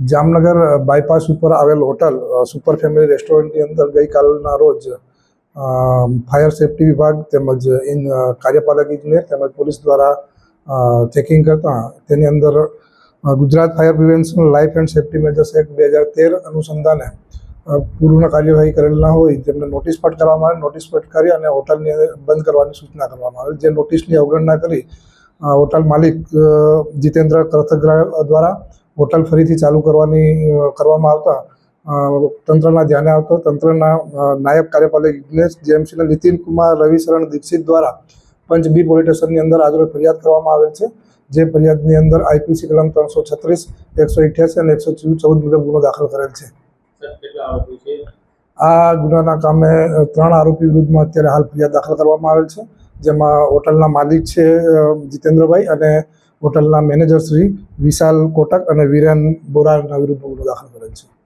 Jamnagar bypass ઉપર આવેલ hotel super family રેસ્ટોરન્ટની અંદર ગઈકાલના રોજ ફાયર સેફટી વિભાગ તેમજ ઇન કાર્યપાલક ઇજનેર તેમજ પોલીસ દ્વારા ચેકિંગ કરતાં તેની અંદર Gujarat fire prevention life and safety measures act બે હજાર તેર અનુસંધાને પૂર્ણ કાર્યવાહી કરેલ ના હોય તેમને નોટિસ ફટકારવામાં આવે નોટિસ ફટકારી અને હોટલની બંધ કરવાની સૂચના કરવામાં આવે. જે નોટિસની અવગણના કરી હોટલ માલિક જીતેન્દ્ર કરથગ્રા દ્વારા હોટલ ફરીથી ચાલુ કરવાની કરવામાં આવતા તંત્રના ધ્યાને આવતો તંત્રના નાયબ કાર્યપાલક ઇજનેર જેએમસીના નીતિન કુમાર રવિશરણ દીક્ષિત દ્વારા પંચ બી પોલીસ સ્ટેશનની અંદર આજરોજ ફરિયાદ કરવામાં આવેલ છે. જે ફરિયાદની અંદર આઈપીસી કલમ ત્રણસો છત્રીસ એકસો અઠ્યાસી અને એકસો ચૌદ મુજબ ગુનો દાખલ કરેલ છે. આ ગુનાના કામે ત્રણ આરોપી વિરુદ્ધમાં અત્યારે હાલ ફરિયાદ દાખલ કરવામાં આવેલ છે. જેમાં હોટલના માલિક છે જીતેન્દ્રભાઈ અને હોટલના મેનેજર શ્રી વિશાલ કોટક અને વિરેન બોરાના વિરુદ્ધ ગુનો દાખલ કર્યો